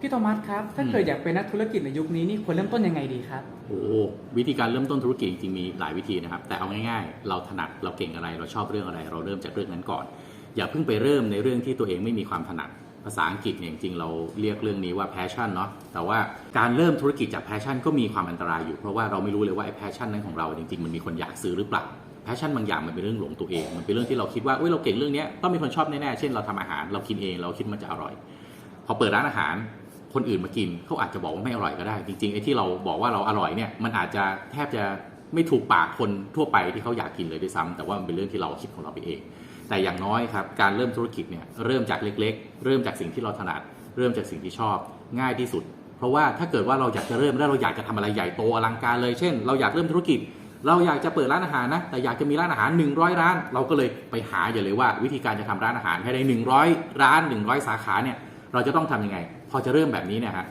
พี่โทมัสครับ ถ้าอืมเกิดอยากเป็นนักธุรกิจในยุคนี้นี่ควรเริ่มต้นยังไงดีครับ โอ้โหวิธีการเริ่มต้นธุรกิจจริงๆมีหลายวิธีนะครับ แต่เอาง่ายๆ เราถนัดเราเก่งอะไร เราชอบเรื่องอะไร เราเริ่มจากเรื่องนั้นก่อน อย่าเพิ่งไปเริ่มในเรื่องที่ตัวเองไม่มีความถนัด ภาษาอังกฤษเนี่ยจริงๆเราเรียกเรื่องนี้ว่า passion เนาะ แต่ว่าการเริ่มธุรกิจจาก passion ก็มีความอันตรายอยู่ เพราะว่าเราไม่รู้เลยว่าไอ้ passion นั้นของเราจริงๆ มันมีคนอยากซื้อหรือเปล่า passion บางอย่างมันเป็นเรื่องหลงตัวเอง มันเป็นเรื่องที่เราคิดว่าเอ้ยเราเก่งเรื่องเนี้ยต้องมีคนชอบแน่ๆ เช่นเราทำอาหาร เรากินเอง เราคิดมันจะอร่อย พอเปิดร้านอาหาร คนอื่นมากินเขาอาจจะบอกว่าไม่อร่อยก็ได้ จริงๆไอ้ที่เราบอกว่าเราอร่อยเนี่ยมันอาจจะแทบจะไม่ถูกปากคนทั่วไปที่เขาอยากกินเลยด้วยซ้ำแต่ว่ามันเป็นเรื่องที่เราคิดของเราไปเอง แต่อย่างน้อยครับการเริ่มธุรกิจเนี่ยเริ่มจากเล็ก ๆ เริ่มจากสิ่งที่เราถนัด เริ่มจากสิ่งที่ชอบง่ายที่สุด เพราะว่าถ้าเกิดว่าเราอยากจะเริ่มแล้วเราอยากจะทำอะไรใหญ่โตอลังการเลยเช่น เราอยากเริ่มธุรกิจ เราอยากจะเปิดร้านอาหารนะแต่อยากจะมีร้านอาหาร 100 ร้าน เราก็เลยไปหาอย่าเลยว่า วิธีการจะทำร้านอาหารให้ได้ 100 ร้าน 100 สาขาเนี่ย เราจะต้องทำยังไง พอจะเริ่มแบบนี้เนี่ยฮะ